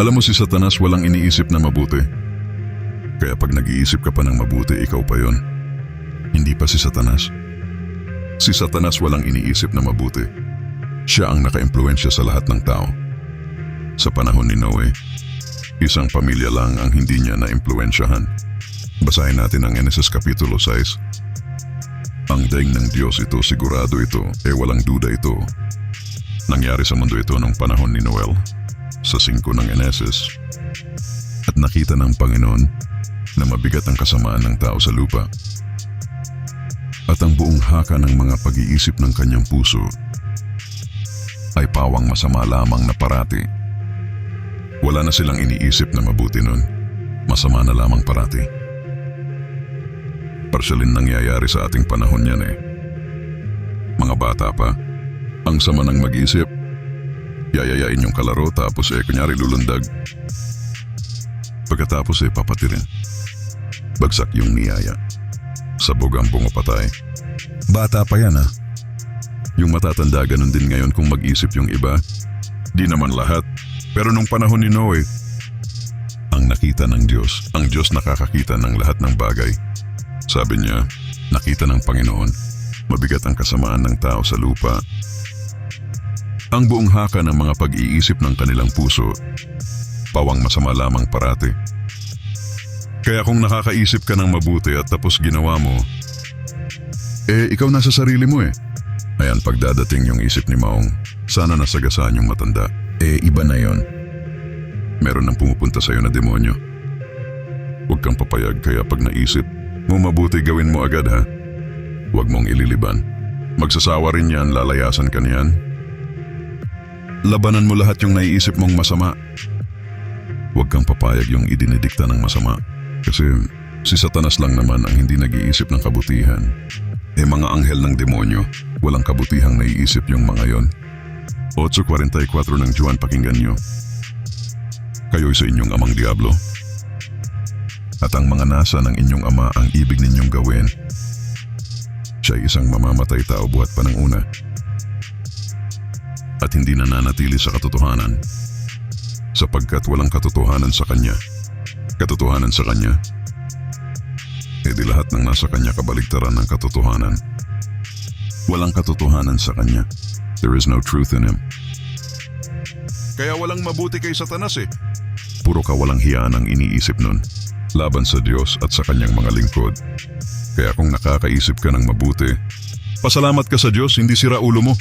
Alam mo si Satanas walang iniisip na mabuti. Kaya pag nag-iisip ka pa ng mabuti, ikaw pa yon. Hindi pa si Satanas. Si Satanas walang iniisip na mabuti. Siya ang nakaimpluensya sa lahat ng tao. Sa panahon ni Noe, isang pamilya lang ang hindi niya na-impluensyahan. Basahin natin ang Genesis Kapitulo 6. Ang daing ng Diyos ito, sigurado ito, e walang duda ito. Nangyari sa mundo ito nung panahon ni Noel, sa singko ng Genesis. At nakita ng Panginoon na mabigat ang kasamaan ng tao sa lupa. At ang buong haka ng mga pag-iisip ng kanyang puso ay pawang masama lamang na parati. Wala na silang iniisip na mabuti nun. Masama na lamang parati. Parsyalin nangyayari sa ating panahon yan eh. Mga bata pa, ang sama ng mag-isip. Yayayain yung kalaro tapos eh kunyari lulundag. Pagkatapos eh papatirin. Bagsak yung niyaya. Sabog ang bungopatay. Bata pa yan ah. Yung matatanda ganun din ngayon kung mag-isip yung iba. Di naman lahat. Pero nung panahon ni Noe, ang nakita ng Diyos, ang Diyos nakakakita ng lahat ng bagay. Sabi niya, nakita ng Panginoon, mabigat ang kasamaan ng tao sa lupa. Ang buong haka ng mga pag-iisip ng kanilang puso, pawang masama lamang parati. Kaya kung nakakaisip ka ng mabuti at tapos ginawa mo, eh ikaw nasa sarili mo eh. Ayan pagdadating yung isip ni Maong, sana nasagasaan yung matanda. Eh iba na yon. Meron nang pumupunta sa'yo na demonyo. Huwag kang papayag kaya pag naisip, mo mabuti gawin mo agad ha. Huwag mong ililiban. Magsasawa rin yan, lalayasan ka niyan. Labanan mo lahat yung naiisip mong masama. Huwag kang papayag yung idinidikta ng masama. Kasi si Satanas lang naman ang hindi nag-iisip ng kabutihan. Eh mga anghel ng demonyo, walang kabutihang naiisip yung mga yon. 8.44 ng Juan pakinggan nyo. Kayo'y sa inyong amang Diablo. At ang mga nasa ng inyong ama ang ibig ninyong gawin. Siya'y isang mamamatay tao buhat pa ng una. At hindi nananatili sa katotohanan. Sapagkat walang katotohanan sa kanya. Katotohanan sa kanya. E di lahat ng nasa kanya kabaligtaran ng katotohanan. Walang katotohanan sa kanya. There is no truth in him. Kaya walang mabuti kay Satanas eh. Puro ka walang hiyaan ang iniisip nun. Laban sa Diyos at sa kanyang mga lingkod. Kaya kung nakakaisip ka ng mabuti, pasalamat ka sa Diyos, hindi sira ulo mo.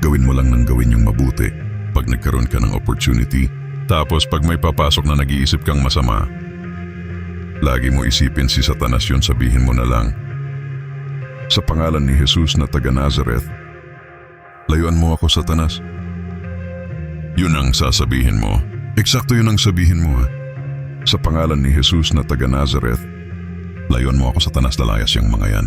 Gawin mo lang ng gawin yung mabuti pag nagkaroon ka ng opportunity. Tapos pag may papasok na nag-iisip kang masama, lagi mo isipin si Satanas yun sabihin mo na lang. Sa pangalan ni Jesus na taga Nazareth, layuan mo ako Satanas. Yun ang sasabihin mo. Eksakto yun ang sabihin mo. Sa pangalan ni Jesus na taga Nazareth, layuan mo ako Satanas lalayas yung mga yan.